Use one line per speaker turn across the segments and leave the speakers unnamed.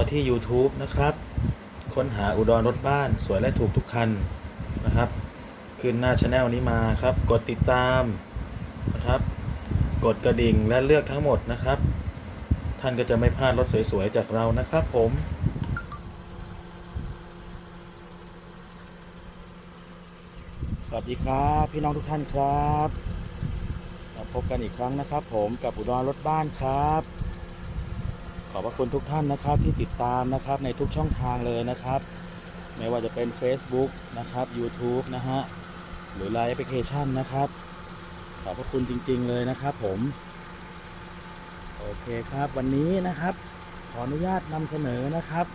มาที่ YouTube นะครับ ค้นหาอุดรรถบ้านสวยและถูกทุกคันนะครับ ขึ้นหน้าช anel นี้มาครับ กดติดตามนะครับ กดกระดิ่งและเลือกทั้งหมดนะครับ ท่านก็จะไม่พลาดรถสวยๆจากเรานะครับผมสวัสดีครับพี่น้องทุกท่านครับมาพบกันอีกครั้งนะครับ ผมกับอุดรรถบ้านครับ ขอบพระคุณทุกท่านนะครับที่ติดตามนะครับในทุกช่องทางเลยนะครับ ไม่ว่าจะเป็น Facebook นะครับ YouTube นะฮะหรือ Line Application นะครับ ขอบพระคุณจริง ๆ เลยนะครับผม โอเคครับวันนี้นะครับ ขออนุญาตนำเสนอนะครับ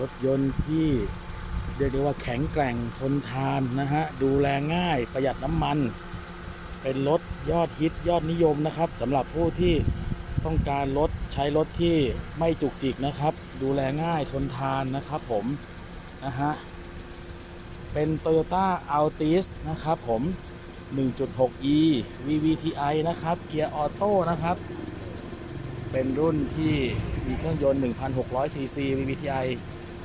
รถยนต์ที่เรียกได้ว่าแข็งแกร่งทนทานนะฮะดูแลง่ายประหยัดน้ำมัน เป็นรถยอดฮิตยอดนิยมนะครับสำหรับผู้ที่ต้องการรถ ช้รถที่ไม่จุกจิกนะครับ ดูแลง่ายทนทานนะครับผมนะฮะเป็น Toyota Altis นะครับผม 1.6e VVTi นะครับ เกียร์ออโต้นะครับ เป็นรุ่นที่มีเครื่องยนต์ 1,600 cc VVTi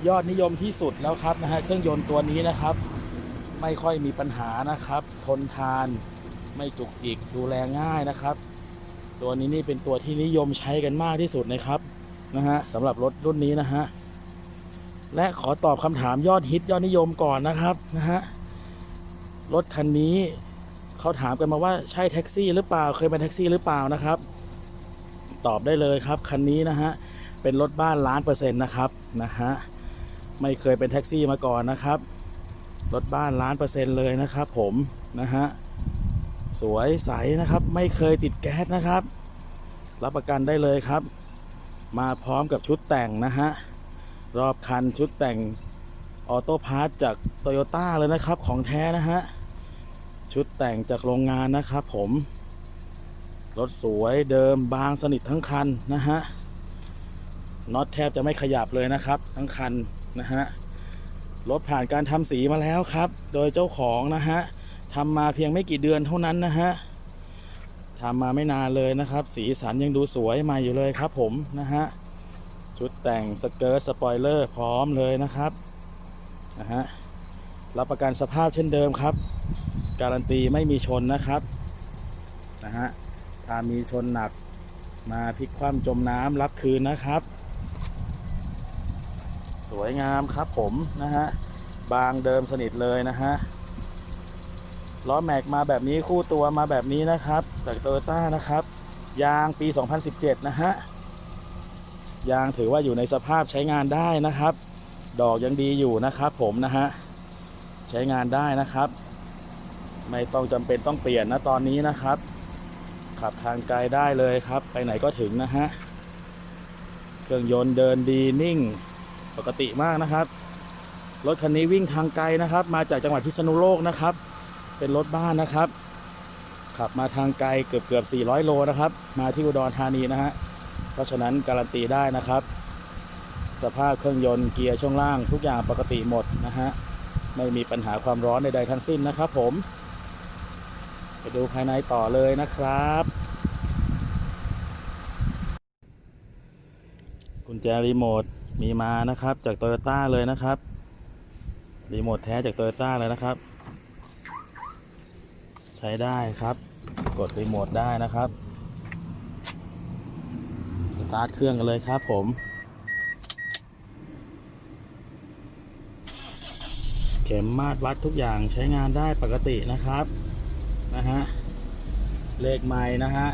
ยอดนิยมที่สุดแล้วครับนะฮะเครื่องยนต์ตัวนี้นะครับ ไม่ค่อยมีปัญหานะครับ ทนทานไม่จุกจิกดูแลง่ายนะครับ ตัวนี้นี่เป็นตัวที่นิยมใช้กันมากที่สุดนะครับนะฮะสำหรับรถรุ่นนี้นะฮะและขอตอบคำถามยอดฮิตยอดนิยมก่อนนะครับนะฮะรถคันนี้เขาถามกันมาว่าใช่แท็กซี่หรือเปล่าเคยเป็นแท็กซี่หรือเปล่านะครับ ตอบได้เลยครับคันนี้นะฮะเป็นรถบ้านล้านเปอร์เซ็นต์นะครับนะฮะไม่เคยเป็นแท็กซี่มาก่อนนะครับรถบ้านล้านเปอร์เซ็นต์เลยนะครับ ผมนะฮะสวยใสนะครับ ไม่เคยติดแก๊สนะครับ รับประกันได้เลยครับ มาพร้อมกับชุดแต่งนะฮะ รอบคันชุดแต่งออโต้พาร์ทจากโตโยต้าเลยนะครับ ของแท้นะฮะ ชุดแต่งจากโรงงานนะครับผม รถสวยเดิมบางสนิททั้งคันนะฮะน็อตแทบจะไม่ขยับเลยนะครับ ทั้งคันนะฮะรถผ่านการทำสีมาแล้วครับ โดยเจ้าของนะฮะทำมาเพียงไม่กี่เดือนเท่านั้นนะฮะ ทำมาไม่นานเลยนะครับ สีสันยังดูสวยใหม่อยู่เลยครับผมนะฮะชุดแต่งสเกิร์ตสปอยเลอร์พร้อมเลยนะครับนะฮะรับประกันสภาพเช่นเดิมครับ การันตีไม่มีชนนะครับนะฮะถ้ามีชนหนักมาพลิกคว่ำจมน้ำรับคืนนะครับ สวยงามครับผมนะฮะบางเดิมสนิทเลยนะฮะ ล้อแม็กมาแบบนี้คู่ตัวมาแบบนี้นะครับ จากโตโยต้านะครับ ยางปี 2017 นะฮะ ยางถือว่าอยู่ในสภาพใช้งานได้นะครับ ดอกยังดีอยู่นะครับ ผมนะฮะ ใช้งานได้นะครับ ไม่ต้องจำเป็นต้องเปลี่ยนนะตอนนี้นะครับ ขับทางไกลได้เลยครับ ไปไหนก็ถึงนะฮะ เครื่องยนต์เดินดีนิ่งปกติมากนะครับ รถคันนี้วิ่งทางไกลนะครับ มาจากจังหวัดพิษณุโลกนะครับ เป็นรถบ้านนะครับ ขับมาทางไกลเกือบเกือบ400 โลนะครับ มาที่อุดรธานีนะฮะเพราะฉะนั้นการันตีได้นะครับ สภาพเครื่องยนต์เกียร์ช่วงล่างทุกอย่างปกติหมดนะฮะไม่มีปัญหาความร้อนใดๆทั้งสิ้นนะครับ ผมไปดูภายในต่อเลยนะครับ กุญแจรีโมทมีมานะครับจากโตโยต้าเลยนะครับรีโมทแท้จากโตโยต้าเลยนะครับ ช้ได้ครับ กดรีโมทได้นะครับสตาร์ทเครื่องกันเลยครับผมเข็มมาตรวัดทุกอย่างใช้งานได้ปกตินะครับนะฮะเลขไม้นะฮะ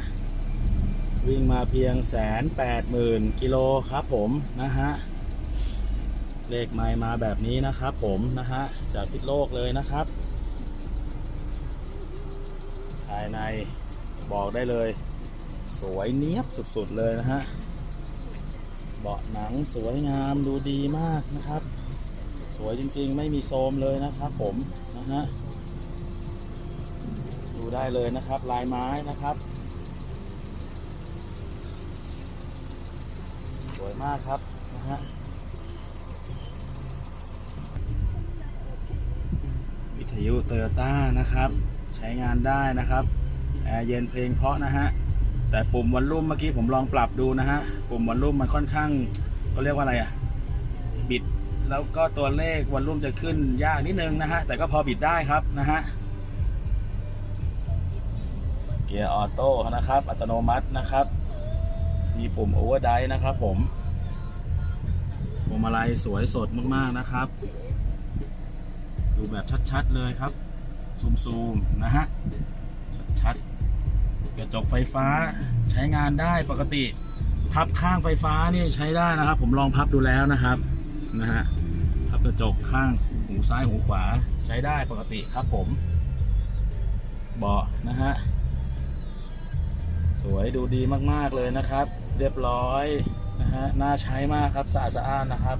วิ่งมาเพียงแสนแปดหมื่นกิโลครับผมนะฮะเลขไมล์มาแบบนี้นะครับผมนะฮะจากพิษโลกเลยนะครับ ภายในบอกได้เลย สวยเนี้ยบสุดๆเลยนะฮะเบาะหนังสวยงามดูดีมากนะครับ สวยจริงๆ ไม่มีโทรมเลยนะครับผมนะฮะดูได้เลยนะครับลายไม้นะครับ สวยมากครับนะฮะวิทยุโตโยต้านะครับ ใช้งานได้นะครับ แอร์เย็นเพลงเพราะนะฮะ แต่ปุ่มวอลลุ่มเมื่อกี้ผมลองปรับดูนะฮะ ปุ่มวอลลุ่มมันค่อนข้างเขาเรียกว่าอะไรอะบิด แล้วก็ตัวเลขวันรุ่มจะขึ้นยากนิดนึงนะฮะ แต่ก็พอบิดได้ครับนะฮะ เกียร์ออโต้นะครับ อัตโนมัตินะครับ มีปุ่มโอเวอร์ไดนะครับผมพวงมาลัยสวยสดมากๆนะครับ ดูแบบชัดๆเลยครับ ซูมๆนะฮะ ชัดๆ กระจกไฟฟ้าใช้งานได้ปกติ พับข้างไฟฟ้านี่ใช้ได้นะครับ ผมลองพับดูแล้วนะครับนะฮะพับกระจกข้างหูซ้ายหูขวาใช้ได้ปกติครับผมเบาะนะฮะสวยดูดีมากๆเลยนะครับ เรียบร้อยนะฮะน่าใช้มากครับสะอาดสะอ้านนะครับ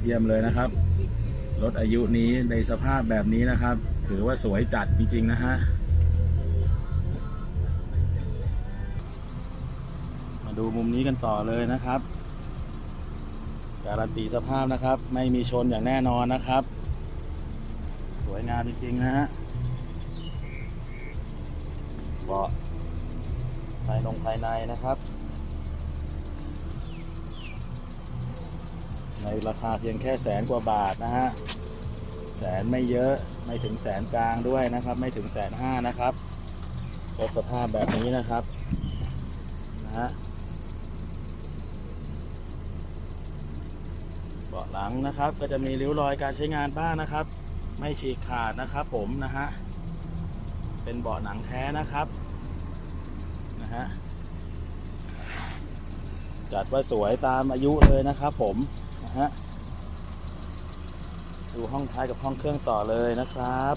เยี่ยมเลยนะครับ รถอายุนี้ในสภาพแบบนี้นะครับ ถือว่าสวยจัดจริง ๆ นะฮะ มาดูมุมนี้กันต่อเลยนะครับ การันตีสภาพนะครับ ไม่มีชนอย่างแน่นอนนะครับ สวยงามจริง ๆ นะฮะเบาะภายนงภายในนะครับ ในราคาเพียงแค่แสนกว่าบาทนะฮะแสนไม่เยอะไม่ถึงแสนกลางด้วยนะครับ ไม่ถึงแสนห้านะครับรถสภาพแบบนี้นะครับนะฮะเบาะหลังนะครับ ก็จะมีริ้วรอยการใช้งานบ้างนะครับ ไม่ฉีกขาดนะครับผมนะฮะเป็นเบาะหนังแท้นะครับนะฮะจัดว่าสวยตามอายุเลยนะครับผม ฮะ ดูห้องท้ายกับห้องเครื่องต่อเลยนะครับ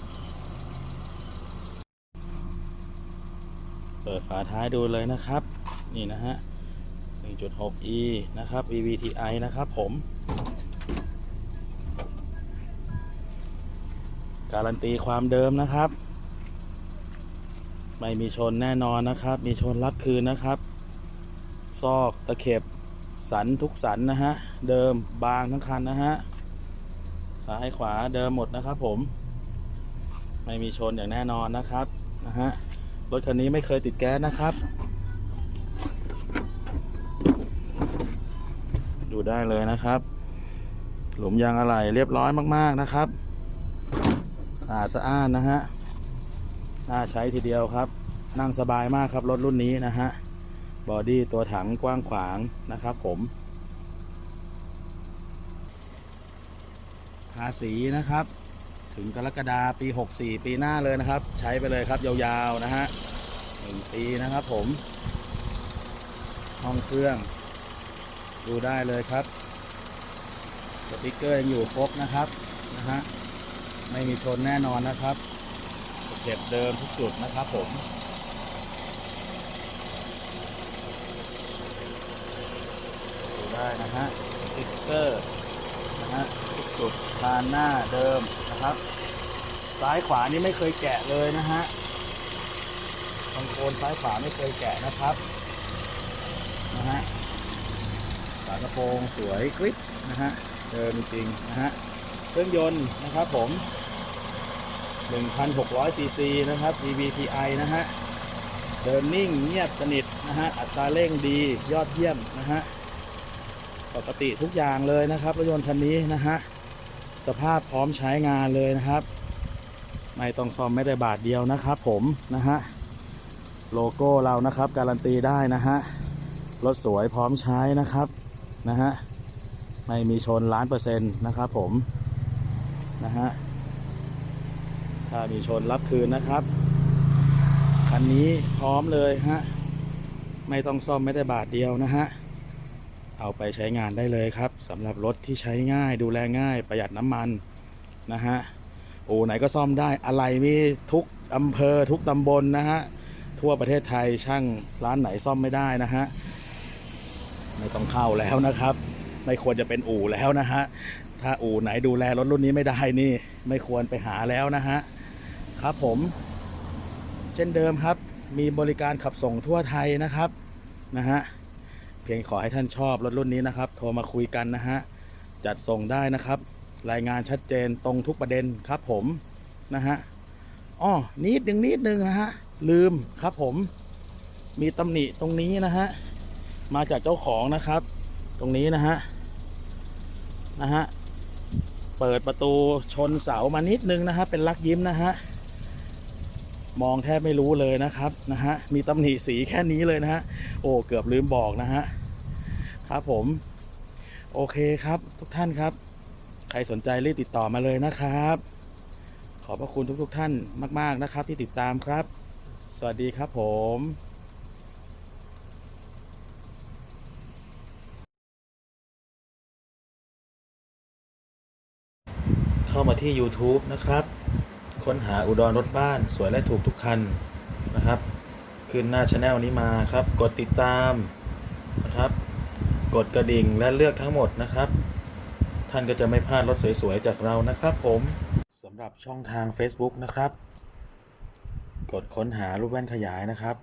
เปิดฝาท้ายดูเลยนะครับ นี่นะฮะ 1.6e นะครับ VVTi นะครับผม การันตีความเดิมนะครับ ไม่มีชนแน่นอนนะครับ มีชนรับคืนนะครับ ซอกตะเข็บ สันทุกสันนะฮะ เดิมบางทั้งคันนะฮะ ซ้ายขวาเดิมหมดนะครับผม ไม่มีชนอย่างแน่นอนนะครับนะฮะ รถคันนี้ไม่เคยติดแก๊สนะครับ ดูได้เลยนะครับ หลุมยางอะไหล่เรียบร้อยมากๆนะครับสะอาดสะอ้านนะฮะ น่าใช้ทีเดียวครับ นั่งสบายมากครับรถรุ่นนี้นะฮะ บอดี้ตัวถังกว้างขวางนะครับผมภาษีนะครับ ถึงกรกฎาปี 64 ปีหน้าเลยนะครับ ใช้ไปเลยครับยาวๆนะฮะหนึ่งปีนะครับผม ห้องเครื่อง ดูได้เลยครับสติกเกอร์ยังอยู่ครบนะครับนะฮะไม่มีชนแน่นอนนะครับเก็บเดิมทุกจุดนะครับผม ได้นะฮะสติกเกอร์นะฮะทุกจุดทานหน้าเดิมนะครับ ซ้ายขวานี่ไม่เคยแกะเลยนะฮะคอนโคนซ้ายขวาไม่เคยแกะนะครับนะฮะฝากระโปรงสวยกริบนะฮะเดิมจริงนะฮะเครื่องยนต์นะครับผม1,600ซีซีนะครับ DVTi นะฮะ เดินนิ่งเงียบสนิทนะฮะ อัตราเร่งดียอดเยี่ยมนะฮะ ปกติทุกอย่างเลยนะครับรถยนต์คันนี้นะฮะสภาพพร้อมใช้งานเลยนะครับ ไม่ต้องซ่อมไม่ได้บาทเดียวนะครับ ผมนะฮะโลโก้เรานะครับการันตีได้นะฮะรถสวยพร้อมใช้นะครับนะฮะไม่มีชนล้านเปอร์เซ็นต์นะครับผมนะฮะถ้ามีชนรับคืนนะครับคันนี้พร้อมเลยฮะไม่ต้องซ่อมไม่ได้บาทเดียวนะฮะ เอาไปใช้งานได้เลยครับสำหรับรถที่ใช้ง่ายดูแลง่ายประหยัดน้ำมันนะฮะโอ้ไหนก็ซ่อมได้อะไรมีทุกอำเภอทุกตำบลนะฮะทั่วประเทศไทยช่างร้านไหนซ่อมไม่ได้นะฮะไม่ต้องเข้าแล้วนะครับ ไม่ควรจะเป็นอู่แล้วนะฮะถ้าอู่ไหนดูแลรถรุ่นนี้ไม่ได้นี่ ไม่ควรไปหาแล้วนะฮะครับผม เช่นเดิมครับ มีบริการขับส่งทั่วไทยนะครับนะฮะ พียงขอให้ท่านชอบรถรุ่นนี้นะครับ โทรมาคุยกันนะฮะ จัดส่งได้นะครับ รายงานชัดเจนตรงทุกประเด็นครับผมนะฮะอ้อนิดนึงนิดนึงนะฮะ ลืมครับผม มีตำหนิตรงนี้นะฮะ มาจากเจ้าของนะครับ ตรงนี้นะฮะ นะฮะ เปิดประตูชนเสามานิดนึงนะฮะ เป็นลักยิ้มนะฮะมองแทบไม่รู้เลยนะครับนะฮะมีตำหนิสีแค่นี้เลยนะฮะโอ้เกือบลืมบอกนะฮะ ครับผม โอเคครับทุกท่านครับ ใครสนใจรีบติดต่อมาเลยนะครับ ขอบพระคุณทุกๆทท่านมาก ๆนะครับ ที่ติดตามครับ สวัสดีครับผมเข้ามาที่ YouTube นะครับ ค้นหาอุดรรถบ้านสวยและถูกทุกคันนะครับ ขึ้นหน้าช anel นี้มาครับ กดติดตามนะครับ กดกระดิ่งและเลือกทั้งหมดนะครับ ท่านก็จะไม่พลาดรถสวยๆจากเรานะครับ ผมสำหรับช่องทาง Facebook นะครับ กดค้นหารูปแว่นขยายนะครับ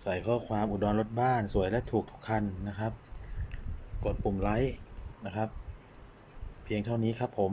ใส่ข้อความอุดรรถบ้านสวยและถูกทุกคันนะครับ กดปุ่มไลค์นะครับ เพียงเท่านี้ครับผม